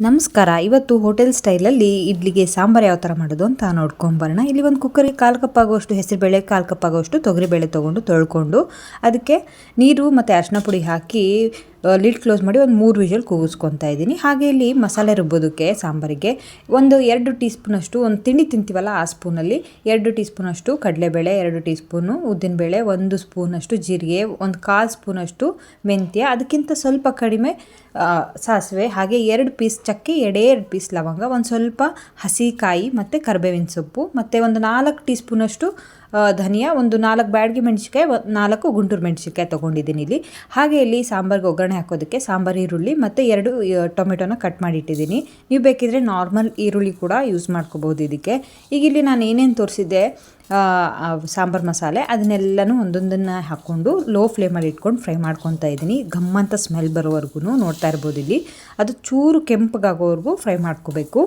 ನಮಸ್ಕಾರ. ಇವತ್ತು ಹೋಟೆಲ್ ಸ್ಟೈಲಲ್ಲಿ ಇಡ್ಲಿಗೆ ಸಾಂಬಾರು ಯಾವ ಥರ ಮಾಡೋದು ಅಂತ ನೋಡ್ಕೊಂಬರೋಣ. ಇಲ್ಲಿ ಒಂದು ಕುಕ್ಕರಿಗೆ ಕಾಲು ಕಪ್ ಆಗುವಷ್ಟು ಹೆಸರುಬೇಳೆ ಕಾಲು ಕಪ್ ಆಗುವಷ್ಟು ತೊಗರಿಬೇಳೆ ತೊಗೊಂಡು ತೊಳ್ಕೊಂಡು, ಅದಕ್ಕೆ ನೀರು ಮತ್ತು ಅರಿಶಿನ ಪುಡಿ ಹಾಕಿ ಲಿಡ್ ಕ್ಲೋಸ್ ಮಾಡಿ ಒಂದು ಮೂರು ವಿಷಲ್ ಕೂಗಿಸ್ಕೊತಾ ಇದ್ದೀನಿ. ಹಾಗೆ ಇಲ್ಲಿ ಮಸಾಲೆ ರುಬ್ಬೋದಕ್ಕೆ ಸಾಂಬಾರಿಗೆ ಒಂದು ಎರಡು ಟೀ ಸ್ಪೂನಷ್ಟು ಒಂದು ತಿಂಡಿ ತಿಂತೀವಲ್ಲ ಆ ಸ್ಪೂನಲ್ಲಿ, ಎರಡು ಟೀ ಸ್ಪೂನಷ್ಟು ಕಡಲೆಬೇಳೆ, ಎರಡು ಟೀ ಸ್ಪೂನು ಉದ್ದಿನಬೇಳೆ, ಒಂದು ಸ್ಪೂನಷ್ಟು ಜೀರಿಗೆ, ಒಂದು ಕಾಲು ಸ್ಪೂನಷ್ಟು ಮೆಂತ್ಯ, ಅದಕ್ಕಿಂತ ಸ್ವಲ್ಪ ಕಡಿಮೆ ಸಾಸಿವೆ, ಹಾಗೆ ಎರಡು ಪೀಸ್ ಚಕ್ಕೆ, ಎರಡೇ ಎರಡು ಪೀಸ್ ಲವಂಗ, ಒಂದು ಸ್ವಲ್ಪ ಹಸಿ ಕಾಯಿ ಮತ್ತು ಕರಿಬೇವಿನ ಸೊಪ್ಪು, ಮತ್ತು ಒಂದು ನಾಲ್ಕು ಟೀ ಸ್ಪೂನಷ್ಟು ಧನಿಯಾ, ಒಂದು ನಾಲ್ಕು ಬ್ಯಾಡ್ಗೆ ಮೆಣಸಿನ್ಕಾಯಿ ಒಂದು ನಾಲ್ಕು ಗುಂಟೂರು ಮೆಣಸಿನ್ಕಾಯಿ ತೊಗೊಂಡಿದ್ದೀನಿ ಇಲ್ಲಿ. ಹಾಗೆ ಇಲ್ಲಿ ಸಾಂಬಾರ್ಗೆ ಒಗ್ಗರಣೆ ಹಾಕೋದಕ್ಕೆ ಸಾಂಬಾರು, ಈರುಳ್ಳಿ ಮತ್ತು ಎರಡು ಟೊಮೆಟೊನ ಕಟ್ ಮಾಡಿ ಇಟ್ಟಿದ್ದೀನಿ ನೀವು ಬೇಕಿದ್ರೆ ನಾರ್ಮಲ್ ಈರುಳ್ಳಿ ಕೂಡ ಯೂಸ್ ಮಾಡ್ಕೋಬೋದು ಇದಕ್ಕೆ. ಈಗ ಇಲ್ಲಿ ನಾನು ಏನೇನು ತೋರಿಸಿದ್ದೆ ಸಾಂಬಾರು ಮಸಾಲೆ, ಅದನ್ನೆಲ್ಲನೂ ಒಂದೊಂದನ್ನು ಹಾಕ್ಕೊಂಡು ಲೋ ಫ್ಲೇಮಲ್ಲಿ ಇಟ್ಕೊಂಡು ಫ್ರೈ ಮಾಡ್ಕೊತಾ ಇದ್ದೀನಿ. ಘಮ್ಮಂತ ಸ್ಮೆಲ್ ಬರೋವರೆಗೂ ನೋಡ್ತಾ ಇರ್ಬೋದು ಇಲ್ಲಿ. ಅದು ಚೂರು ಕೆಂಪಗಾಗೋವರೆಗೂ ಫ್ರೈ ಮಾಡ್ಕೋಬೇಕು.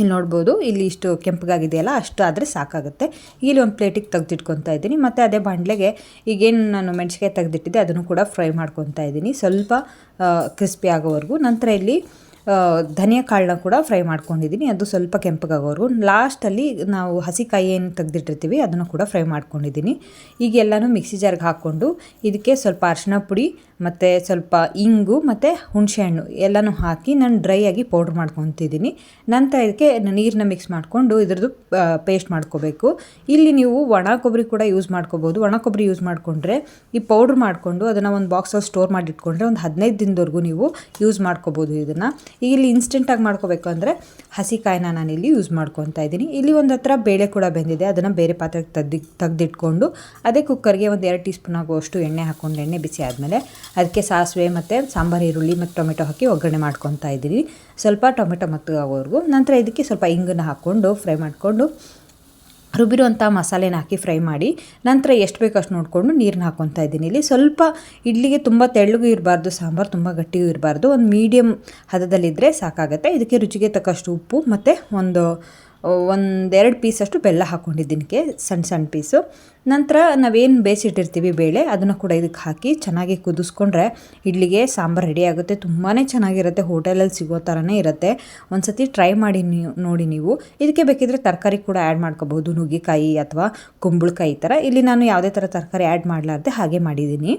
ಇಲ್ಲಿ ನೋಡ್ಬೋದು. ಇಲ್ಲಿ ಇಷ್ಟು ಕೆಂಪಗಾಗಿದೆಯಲ್ಲ, ಅಷ್ಟು ಆದರೆ ಸಾಕಾಗುತ್ತೆ. ಇಲ್ಲಿ ಒಂದು ಪ್ಲೇಟಿಗೆ ತೆಗೆದಿಟ್ಕೊತಾ ಇದ್ದೀನಿ. ಮತ್ತು ಅದೇ ಬಾಣಲೆಗೆ ಈಗೇನು ನಾನು ಮೆಣಸಿಕಾಯಿ ತೆಗೆದಿಟ್ಟಿದ್ದೆ, ಅದನ್ನು ಕೂಡ ಫ್ರೈ ಮಾಡ್ಕೊತಾ ಇದ್ದೀನಿ. ಸ್ವಲ್ಪ ಕ್ರಿಸ್ಪಿ ಆಗೋವರೆಗೂ. ನಂತರ ಇಲ್ಲಿ ಧನಿಯಾ ಕಾಳನ್ನ ಕೂಡ ಫ್ರೈ ಮಾಡ್ಕೊಂಡಿದ್ದೀನಿ. ಅದು ಸ್ವಲ್ಪ ಕೆಂಪಗಾಗೋರು. ಲಾಸ್ಟಲ್ಲಿ ನಾವು ಹಸಿಕಾಯಿ ಏನು ತೆಗೆದಿಟ್ಟಿರ್ತೀವಿ, ಅದನ್ನು ಕೂಡ ಫ್ರೈ ಮಾಡ್ಕೊಂಡಿದ್ದೀನಿ. ಈಗ ಎಲ್ಲನೂ ಮಿಕ್ಸಿ ಜಾರ್ಗೆ ಹಾಕ್ಕೊಂಡು ಇದಕ್ಕೆ ಸ್ವಲ್ಪ ಅರಿಶಿನ ಪುಡಿ, ಮತ್ತು ಸ್ವಲ್ಪ ಇಂಗು, ಮತ್ತು ಹುಣಸೆಹಣ್ಣು ಎಲ್ಲನೂ ಹಾಕಿ ನಾನು ಡ್ರೈ ಆಗಿ ಪೌಡ್ರ್ ಮಾಡ್ಕೊತಿದ್ದೀನಿ. ನಂತರ ಇದಕ್ಕೆ ನೀರನ್ನ ಮಿಕ್ಸ್ ಮಾಡಿಕೊಂಡು ಇದ್ರದ್ದು ಪೇಸ್ಟ್ ಮಾಡ್ಕೋಬೇಕು. ಇಲ್ಲಿ ನೀವು ಒಣ ಕೊಬ್ಬರಿ ಕೂಡ ಯೂಸ್ ಮಾಡ್ಕೋಬೋದು. ಒಣ ಕೊಬ್ಬರಿ ಯೂಸ್ ಮಾಡಿಕೊಂಡ್ರೆ ಈ ಪೌಡ್ರ್ ಮಾಡಿಕೊಂಡು ಅದನ್ನು ಒಂದು ಬಾಕ್ಸಲ್ಲಿ ಸ್ಟೋರ್ ಮಾಡಿ ಇಟ್ಕೊಂಡ್ರೆ ಒಂದು ಹದಿನೈದು ದಿನದವರೆಗೂ ನೀವು ಯೂಸ್ ಮಾಡ್ಕೋಬೋದು ಇದನ್ನು. ಈಗ ಇಲ್ಲಿ ಇನ್ಸ್ಟೆಂಟಾಗಿ ಮಾಡ್ಕೋಬೇಕು ಅಂದರೆ ಹಸಿಕಾಯಿನ ನಾನು ಇಲ್ಲಿ ಯೂಸ್ ಮಾಡ್ಕೊತಾ ಇದ್ದೀನಿ. ಇಲ್ಲಿ ಒಂದು ಹತ್ರ ಬೇಳೆ ಕೂಡ ಬೆಂದಿದೆ. ಅದನ್ನು ಬೇರೆ ಪಾತ್ರೆಗೆ ತೆಗ್ದು, ತೆಗೆದಿಟ್ಕೊಂಡು ಅದೇ ಕುಕ್ಕರ್ಗೆ ಒಂದು ಎರಡು ಟೀ ಸ್ಪೂನ್ ಆಗುವಷ್ಟು ಎಣ್ಣೆ ಹಾಕ್ಕೊಂಡು ಎಣ್ಣೆ ಬಿಸಿ ಆದಮೇಲೆ ಅದಕ್ಕೆ ಸಾಸಿವೆ ಮತ್ತು ಸಾಂಬಾರು, ಈರುಳ್ಳಿ ಮತ್ತು ಟೊಮೆಟೊ ಹಾಕಿ ಒಗ್ಗರಣೆ ಮಾಡ್ಕೊತಾ ಇದ್ದೀನಿ. ಸ್ವಲ್ಪ ಟೊಮೆಟೊ ಮತ್ತು ಆಗೋವರೆಗೂ ನಂತರ ಇದಕ್ಕೆ ಸ್ವಲ್ಪ ಇಂಗನ್ನು ಹಾಕ್ಕೊಂಡು ಫ್ರೈ ಮಾಡಿಕೊಂಡು ರುಬ್ಬಿರುವಂಥ ಮಸಾಲೆನ ಹಾಕಿ ಫ್ರೈ ಮಾಡಿ ನಂತರ ಎಷ್ಟು ಬೇಕು ಅಷ್ಟು ನೋಡಿಕೊಂಡು ನೀರನ್ನ ಹಾಕ್ಕೊತಾ ಇದ್ದೀನಿ. ಇಲ್ಲಿ ಸ್ವಲ್ಪ ಇಡ್ಲಿಗೆ ತುಂಬ ತೆಳ್ಳಗೂ ಇರಬಾರ್ದು, ಸಾಂಬಾರು ತುಂಬ ಗಟ್ಟಿಗೂ ಇರಬಾರ್ದು. ಒಂದು ಮೀಡಿಯಮ್ ಹದದಲ್ಲಿದ್ದರೆ ಸಾಕಾಗುತ್ತೆ. ಇದಕ್ಕೆ ರುಚಿಗೆ ತಕ್ಕಷ್ಟು ಉಪ್ಪು ಮತ್ತು ಒಂದು ಒಂದೆರಡು ಪೀಸಷ್ಟು ಬೆಲ್ಲ ಹಾಕ್ಕೊಂಡಿದ್ದೀನಿ ಇದಕ್ಕೆ ಸಣ್ಣ ಸಣ್ಣ ಪೀಸು ನಂತರ ನಾವೇನು ಬೇಯಿಸಿಟ್ಟಿರ್ತೀವಿ ಬೇಳೆ, ಅದನ್ನು ಕೂಡ ಇದಕ್ಕೆ ಹಾಕಿ ಚೆನ್ನಾಗಿ ಕುದಿಸ್ಕೊಂಡ್ರೆ ಇಡ್ಲಿಗೆ ಸಾಂಬಾರು ರೆಡಿ ಆಗುತ್ತೆ. ತುಂಬಾ ಚೆನ್ನಾಗಿರುತ್ತೆ. ಹೋಟೆಲಲ್ಲಿ ಸಿಗೋ ಥರನೇ ಇರುತ್ತೆ. ಒಂದು ಸತಿ ಟ್ರೈ ಮಾಡಿ ನೀವು ನೋಡಿ ನೀವು. ಇದಕ್ಕೆ ಬೇಕಿದ್ರೆ ತರಕಾರಿ ಕೂಡ ಆ್ಯಡ್ ಮಾಡ್ಕೋಬೋದು. ನುಗ್ಗೆಕಾಯಿ ಅಥವಾ ಕುಂಬಳಕಾಯಿ ಥರ ಇಲ್ಲಿ ನಾನು ಯಾವುದೇ ಥರ ತರಕಾರಿ ಆ್ಯಡ್ ಮಾಡಲಾರ್ದೆ ಹಾಗೆ ಮಾಡಿದ್ದೀನಿ.